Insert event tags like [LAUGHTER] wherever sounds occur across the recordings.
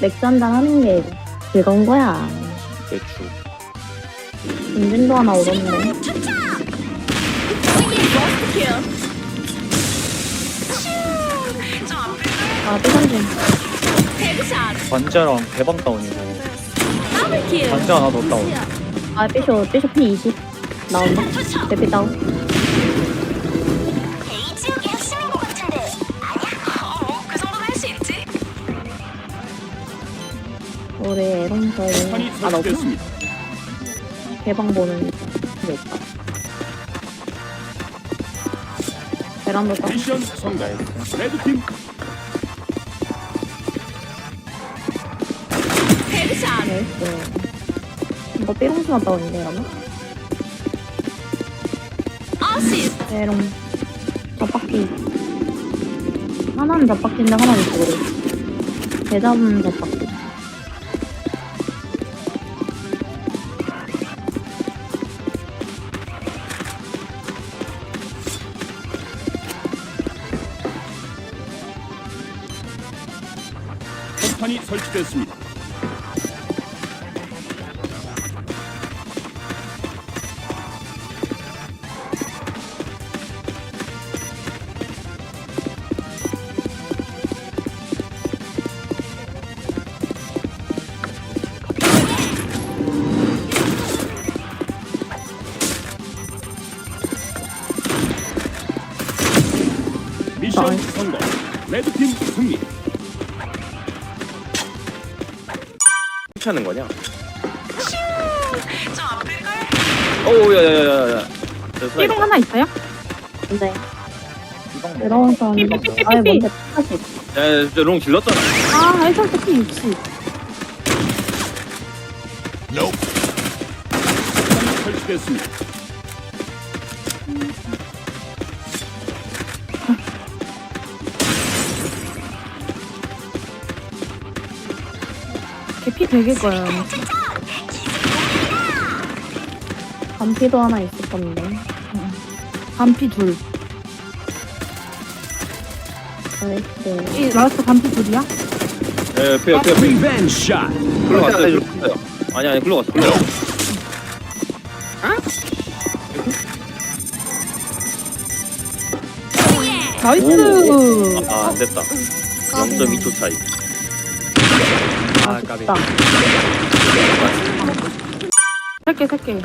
맥주 한잔 하는 게 즐거운 거야. 대추. 인증도 하나 얻었네. 아, 삐선진. 관자랑 대방 다운이고. 관자 하나 더 다운. 아, 삐쇼, 삐쇼 P20. 나온다. 대피 다운. 아, 나 없구나. 설치됐습니다. 개방 보는 게 있다. 베란다 다 미션 성공. 레드팀 나이스. 이거 삐롱스만 다운이네, 그러면? 삐롱. 잡바퀴. 하나는 잡바퀴인데 하나는 도리. 대잡은 잡바퀴. 폭탄이 설치됐습니다. 미션. 성공. 레드팀 승리. 하는 거냐? 좀 아플걸? 오, 야, 야, 야, 야, 야. 삐롱 하나 있어요? 근데, 삐방 베란다. 삐삐삐삐삐. 아예 뭔데. 야, 야, 저롱 질렀잖아. 아, 해설 특히 60. 폭탄이 설치됐습니다. 피 되게 거예요. 감피도 하나 있을 건데. 반피 둘. 나이스. 이 라스트 반피 둘이야? 예, 옆에, 옆에, 옆에. 리벤지 샷. 글로 갔어요, 글로 갔어요. 아니, 아니, 글로 갔어, 글로 갔어. 나이스! 아, 안 됐다. 0.2초 차이. 아, 까비. 살게, 살게.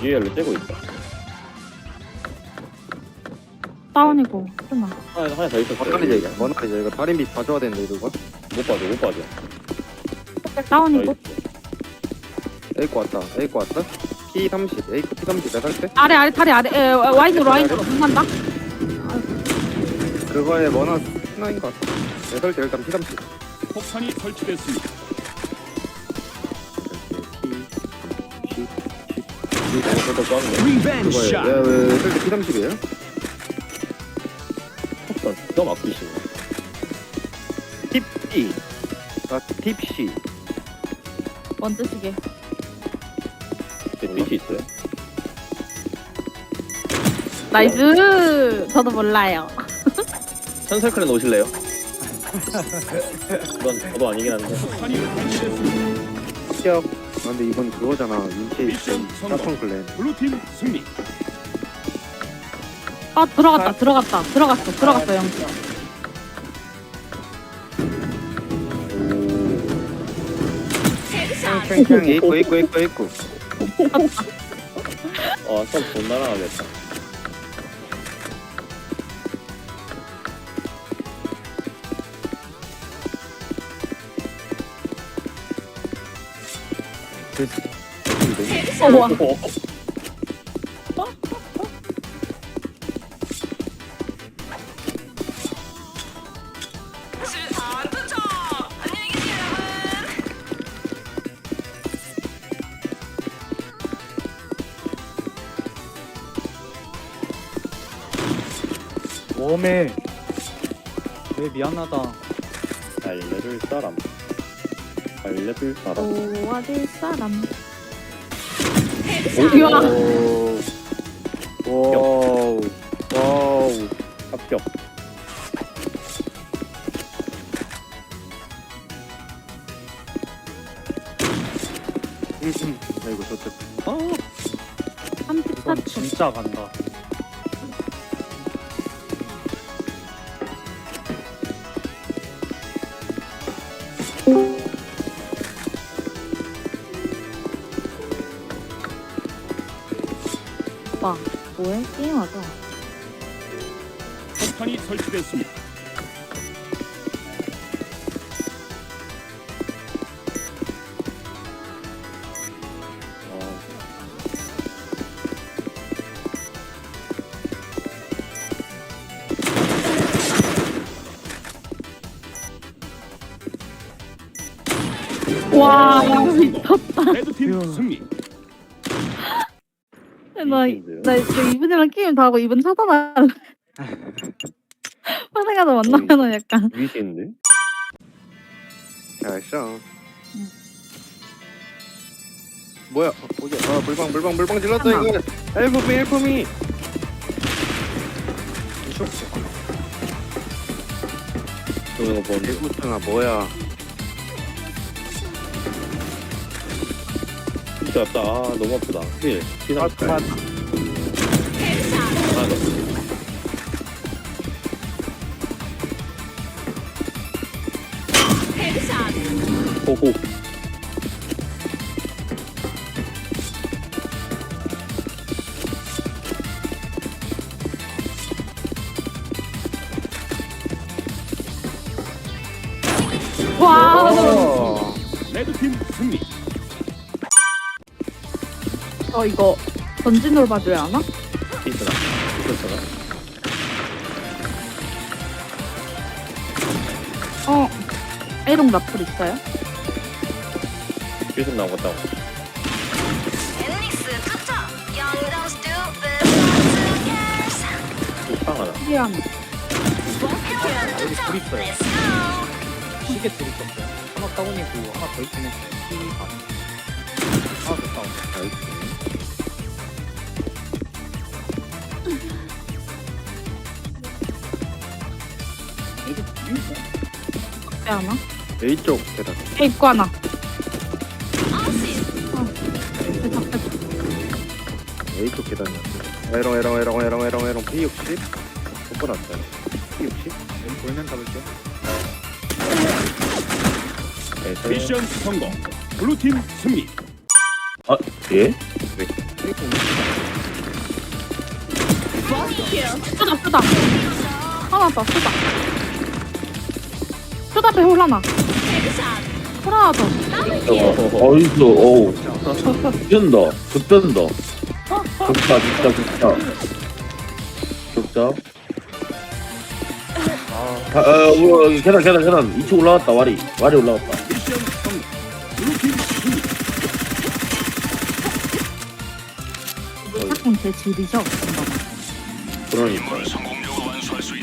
뒤에 열로 떼고 있다. 다운이고, 끝나. 하나, 하나 더 있어. 원활이죠 이거 원활이죠 이거 다른 빛 봐줘야 되는데 이거 못 봐줘, 못 봐줘. 다운이고. A거 왔다 A거 왔다 P30 A P30 내가 할때 아래, 아래, 다리 아래. 에, 와인으로, 와인으로. 간다. 그거에 원화 하나인 것 같아 할때 일단 P30 폭탄이 설치됐습니다. P 잘못했다 또 하는 거야. 리벤지 그거에 샷. 왜왜 할때 P30이에요? 턱선 기가 막히시네. 팁 E 아뭔 뜻이게. 제 빛이 있어요? 나이스! 저도 몰라요. 천설클랜 오실래요? 그건 저도 아니긴 한데. 합격 아 근데 이건 그거잖아 미션 성공. 사펑 클랜 블루팀 승리. 아, 들어갔다, 들어갔다. 들어갔어, 들어갔어, 영. 캥캥 A거 A거 A거 A거 아, 수업 존나 나가겠다. 우와. 웜에 왜 미안하다 알려줄 사람. 알려줄 사람. 도와줄 사람. 오 우 와우 와우. 합격. 아이고 저쪽. 아, 진짜 간다. 오빠, 뭐해? 게임하자. 폭탄이 설치됐습니다. 와, 미쳤다. 레드팀 승리. 나, 나, 나 이분이랑 게임 다 하고 이분 차단할래. [LAUGHS] 화생하다 만나면은 약간. 위시인데? 잘했어. 뭐야? 어, 어디? 아 물방 물방 물방 질렀다 하나. 이거. 엘프미 엘프미. 이거 뭔데? 개구창아 뭐야? 진짜 아프다. 아, 너무 아프다. 힐. 피상 아. 하나 더. 호호. 와, 어. 레드팀 승리. 어, 이거 전진으로 봐줘야 하나? 피스나. 피스나. 어, 에롱 라플 있어요? 빵 하나. 미안. 여기. Let's go 시계 둘 있었어요. 하나 다운이고 하나 더 있긴 했어요. 피 반. 하나 더 다운. 에 하나? A 쪽 계단. 에 입고 하나. A 쪽 계단이었어. 에롱 에롱 에롱 에롱 에롱 에롱 P 60. 못 보났다. P 60. 보이면 잡을게요. 네, 미션 성공. 블루팀 승리. 아, 예? 쓰다, 쓰다. 하나 더, 쓰다. 쓰다 배홀 하나. 하나 더. 어, 어이스, 어우. 뜬다. 극뜬다. 극다, 극다, 극다. 극다. 아, 아, 뭐, 여기 계단, 계단, 계단. 2층 올라갔다, 와리. 와리 올라갔다. 성공. 제 질이죠? 그러니까. 성공적으로 완수할 수